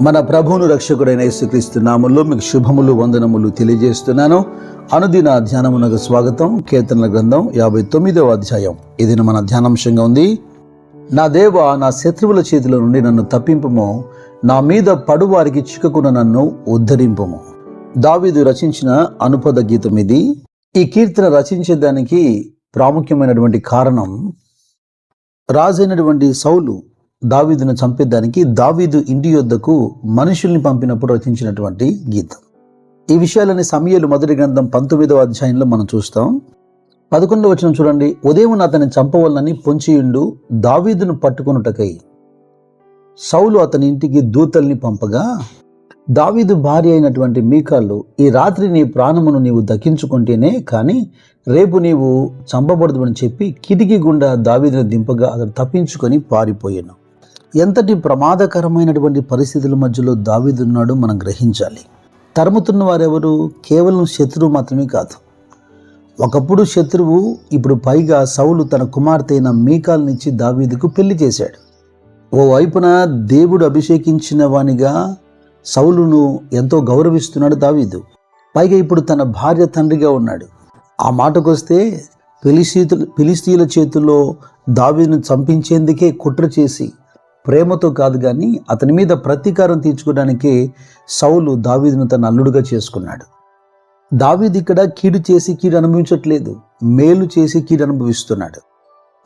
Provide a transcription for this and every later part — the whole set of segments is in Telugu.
మన ప్రభువును రక్షకుడైన యేసుక్రీస్తు నామంలో మీకు శుభములు వందనములు తెలియజేస్తున్నాను. అనుదిన ధ్యానమునకు స్వాగతం. కీర్తనల గ్రంథం యాభై తొమ్మిదవ అధ్యాయం. ఇది మన ధ్యానాంశంగా ఉంది. నా దేవ నా శత్రువుల చేతిలో నుండి నన్ను తప్పింపము. నా మీద పడువారికి చిక్కుకున్న నన్ను ఉద్ధరింపము. దావీదు రచించిన అనుపద గీతం ఇది. ఈ కీర్తన రచించేదానికి ప్రాముఖ్యమైనటువంటి కారణం రాజైనటువంటి సౌలు దావీదును చంపేదానికి దావీదు ఇంటి యొద్దకు మనుషుల్ని పంపినప్పుడు రచించినటువంటి గీతం. ఈ విషయాలని సమయలు మొదటి గ్రంథం పంతొమ్మిదవ అధ్యాయంలో మనం చూస్తాం. పదకొండవ వచనం చూడండి. ఉదయం అతన్ని చంపవలనని పొంచియుండు దావీదును పట్టుకొనుటకై సౌలు అతని ఇంటికి దూతల్ని పంపగా దావీదు భార్య అయినటువంటి మీకాళ్ళు ఈ రాత్రి నీ ప్రాణమును నీవు దక్కించుకుంటేనే కానీ రేపు నీవు చంపబడదు అని చెప్పి కిటికీ గుండా దావీదును దింపగా అతను తప్పించుకొని పారిపోయాను. ఎంతటి ప్రమాదకరమైనటువంటి పరిస్థితుల మధ్యలో దావిదున్నాడో మనం గ్రహించాలి. తరుముతున్న వారెవరు? కేవలం శత్రువు మాత్రమే కాదు. ఒకప్పుడు శత్రువు ఇప్పుడు పైగా సౌలు తన కుమార్తె అయిన మీకాల్నిచ్చి దావీదుకు పెళ్ళి చేశాడు. ఓ వైపున దేవుడు అభిషేకించిన వానిగా సౌలును ఎంతో గౌరవిస్తున్నాడు దావీదు. పైగా ఇప్పుడు తన భార్య తండ్రిగా ఉన్నాడు. ఆ మాటకొస్తే ఫిలిస్తీతుల పిలిస్తీల చేతుల్లో దావీదును చంపించేందుకే కుట్ర చేసి ప్రేమతో కాదు కానీ అతని మీద ప్రతీకారం తీర్చుకోవడానికే సౌలు దావీదును తన అల్లుడుగా చేసుకున్నాడు. దావీది ఇక్కడ కీడు చేసి కీడు అనుభవించట్లేదు మేలు చేసి కీడు అనుభవిస్తున్నాడు.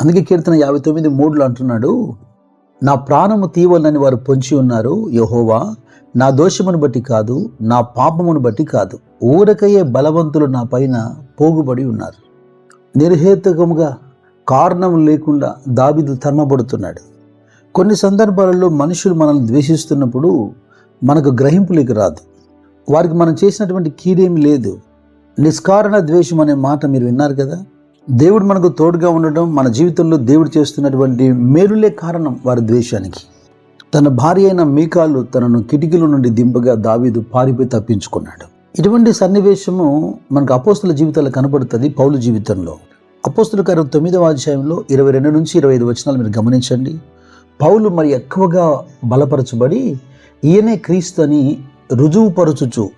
అందుకే కీర్తన యాభై తొమ్మిది మూడులో అంటున్నాడు నా ప్రాణము తీవలని వారు పొంచి ఉన్నారు యహోవా నా దోషమును బట్టి కాదు నా పాపమును బట్టి కాదు. ఊరకయ్యే బలవంతులు నా పైన పోగుబడి ఉన్నారు. నిర్హేతుకముగా కారణం లేకుండా దాబిదు తరమబడుతున్నాడు కొన్ని సందర్భాలలో మనుషులు మనల్ని ద్వేషిస్తున్నప్పుడు మనకు గ్రహింపులేకి రాదు. వారికి మనం చేసినటువంటి కీడేమి లేదు. నిష్కారణ ద్వేషం అనే మాట మీరు విన్నారు కదా? దేవుడు మనకు తోడుగా ఉండడం మన జీవితంలో దేవుడు చేస్తున్నటువంటి మేలులే కారణం వారి ద్వేషానికి. తన భార్య అయిన మీకాలు తనను కిటికీల నుండి దింపగా దావీదు పారిపోయి తప్పించుకున్నాడు. ఇటువంటి సన్నివేశము మనకు అపోస్తుల జీవితాలు కనబడుతుంది పౌలు జీవితంలో. అపోస్తుల కార్యం తొమ్మిదవ అధ్యాయంలో ఇరవై రెండు నుంచి ఇరవై ఐదు వచనాలు మీరు గమనించండి. పౌలు మరి ఎక్కువగా బలపరచబడి ఈయనే క్రీస్తు అని రుజువుపరచుచు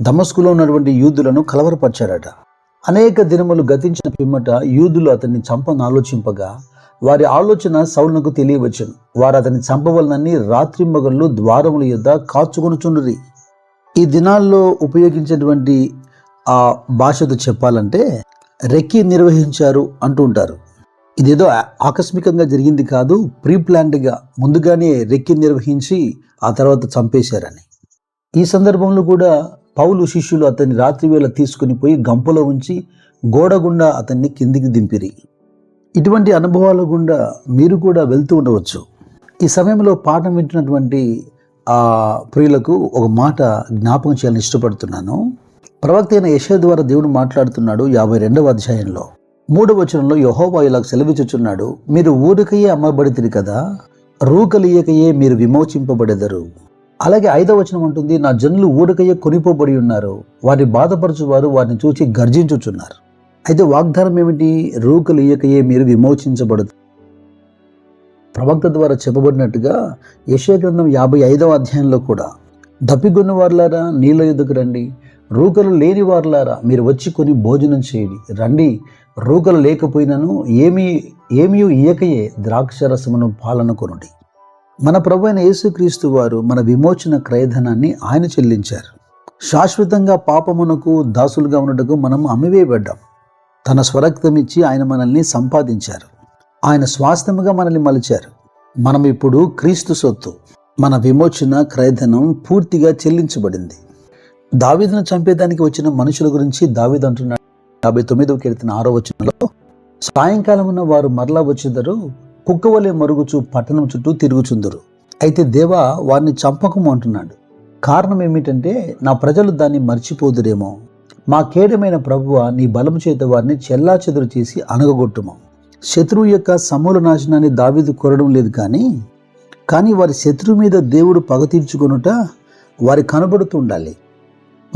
దమస్కులో ఉన్నటువంటి యూదులను కలవరపరిచాడట. అనేక దినములు గతించిన పిమ్మట యూదులు అతన్ని చంపను ఆలోచింపగా వారి ఆలోచన సౌలునకు తెలియవచ్చును. వారు అతన్ని చంపవలనని రాత్రింబగళ్ళు ద్వారముల యొద్ద కాచుకొనుచుండ్రి. ఈ దినాల్లో ఉపయోగించేటువంటి ఆ భాషతో చెప్పాలంటే రెక్కి నిర్వహించారు అంటూ ఉంటారు. ఇదేదో ఆకస్మికంగా జరిగింది కాదు ప్రీ ప్లాన్డ్గా ముందుగానే రెక్కి నిర్వహించి ఆ తర్వాత చంపేశారని. ఈ సందర్భంలో కూడా పౌలు శిష్యులు అతన్ని రాత్రివేళ తీసుకుని పోయి గంపలో ఉంచి గోడ గుండా అతన్ని కిందికి దింపిరి. ఇటువంటి అనుభవాల గుండా మీరు కూడా వెళ్తూ ఉండవచ్చు. ఈ సమయంలో పాఠం వింటున్నటువంటి ఆ ప్రియులకు ఒక మాట జ్ఞాపకం చేయాలని ఇష్టపడుతున్నాను. ప్రవక్త అయిన యశ ద్వారా దేవుడు మాట్లాడుతున్నాడు యాభై రెండవ అధ్యాయంలో. మూడవ వచనంలో యహోవా ఇలా సెలవిచ్చుచున్నాడు మీరు ఊరికయే అమ్మబడితిరి కదా రూకలియకయే మీరు విమోచింపబడెదరు. అలాగే ఐదవ వచనం ఉంటుంది నా జనులు ఊరికయే కొనిపోబడి ఉన్నారు వారిని బాధపరచువారు వారిని చూసి గర్జించుచున్నారు. అయితే వాగ్దానం ఏమిటి? రూకలియకయే మీరు విమోచించబడదు. ప్రవక్త ద్వారా చెప్పబడినట్టుగా యశయ గ్రంథం యాభై ఐదవ అధ్యాయంలో కూడా దప్పిగొన్న వారులారా నీళ్ళ ఎదుకు రండి రూకలు లేని వారులారా మీరు వచ్చి కొని భోజనం చేయండి. రండి రూకలు లేకపోయినను ఏమీ ఏమీ ద్రాక్ష రసమును పాలన కొనుడి. మన ప్రభు అయిన యేసుక్రీస్తు వారు మన విమోచన క్రయధనాన్ని ఆయన చెల్లించారు. శాశ్వతంగా పాపమునకు దాసులుగా ఉండటకు మనం అమ్మివేయబడ్డాం. తన స్వరక్తం ఇచ్చి ఆయన మనల్ని సంపాదించారు. ఆయన స్వాస్థ్యముగా మనల్ని మలిచారు. మనం ఇప్పుడు క్రీస్తు సొత్తు. మన విమోచన క్రయధనం పూర్తిగా చెల్లించబడింది. దావీదును చంపేదానికి వచ్చిన మనుషుల గురించి దావీదు అంటున్నాడు. యాభై తొమ్మిదవ కీర్తన ఆరో వచనంలో సాయంకాలమున వారు మరలా వచ్చేదరు కుక్కవలే మరుగుచు పట్టణం చుట్టూ తిరుగుచుందరు. అయితే దేవా వారిని చంపకము అంటున్నాడు. కారణం ఏమిటంటే నా ప్రజలు దాన్ని మర్చిపోదురేమో. మా కేడమైన ప్రభువ నీ బలము చేత వారిని చెల్లా చెదురు చేసి అనగగొట్టుము శత్రువు యొక్క సమూల నాశనాన్ని దావీదు కోరడం లేదు కానీ కానీ వారి శత్రువు మీద దేవుడు పగ తీర్చుకొనుట వారి కనబడుతూ ఉండాలి.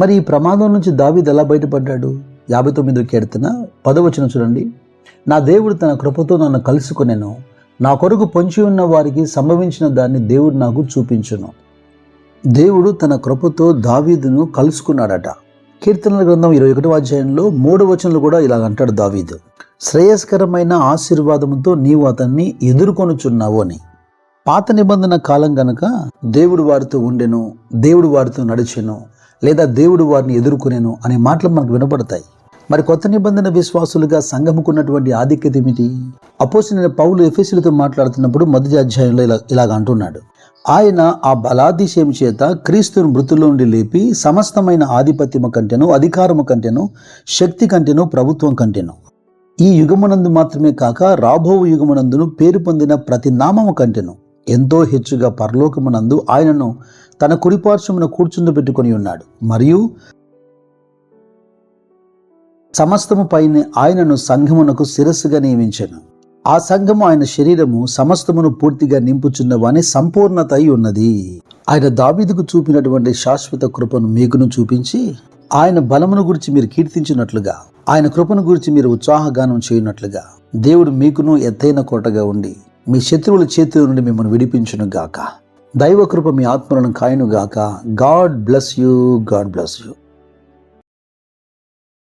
మరి ఈ ప్రమాదం నుంచి దావీద్ ఎలా బయటపడ్డాడు? యాభై తొమ్మిదో కీర్తన పదవచనం చూడండి. నా దేవుడు తన కృపతో నన్ను కలుసుకునేను. నా కొరకు పొంచి ఉన్న వారికి సంభవించిన దాన్ని దేవుడు నాకు చూపించును. దేవుడు తన కృపతో దావీదును కలుసుకున్నాడట. కీర్తనల గ్రంథం ఇరవై ఒకటో అధ్యాయంలో మూడు వచనంలో కూడా ఇలా అంటాడు దావీదు. శ్రేయస్కరమైన ఆశీర్వాదముతో నీవు అతన్ని ఎదుర్కొనుచున్నావు అని. పాత నిబంధన కాలం గనక దేవుడు వారితో ఉండెను దేవుడు వారితో నడిచెను లేదా దేవుడు వారిని ఎదుర్కొనేను అనే మాటలు మనకు వినపడతాయి. మరి కొత్త నిబంధన విశ్వాసులుగా సంఘముకున్నటువంటి ఆధిక్యత ఏమిటి? అపోసిన పౌలు ఎఫెసులతో మాట్లాడుతున్నప్పుడు మొదటి అధ్యాయంలో ఇలా ఇలాగ అంటున్నాడు. ఆయన ఆ బలాతిశయం చేత క్రీస్తును మృతుల్లో నుండి లేపి సమస్తమైన ఆధిపత్యము కంటేను అధికారము కంటేను శక్తి కంటేను ప్రభుత్వం కంటేను. ఈ యుగమునందు మాత్రమే కాక రాబో యుగమునందును పేరు పొందిన ప్రతి నామము కంటెను. ఎంతో హెచ్చుగా పరలోకమునందు ఆయనను తన కుడిపార్శ్వమున కూర్చుండబెట్టుకొని ఉన్నాడు. మరియు సమస్తము పైన ఆయనను సంఘమునకు శిరస్సుగా నియమించను. ఆ సంఘము ఆయన శరీరము సమస్తమును పూర్తిగా నింపుచున్నవని సంపూర్ణత అయి ఉన్నది. ఆయన దావీదుకు చూపినటువంటి శాశ్వత కృపను మీకును చూపించి ఆయన బలమును గురించి మీరు కీర్తించినట్లుగా ఆయన కృపను గురించి మీరు ఉత్సాహగానం చేయనట్లుగా దేవుడు మీకును ఎత్తైన కోటగా ఉండి మీ శత్రువుల చేతుల నుండి మిమ్మల్ని విడిపించును గాక. దైవకృప మీ ఆత్మలను కాయను గాక God bless you God bless you.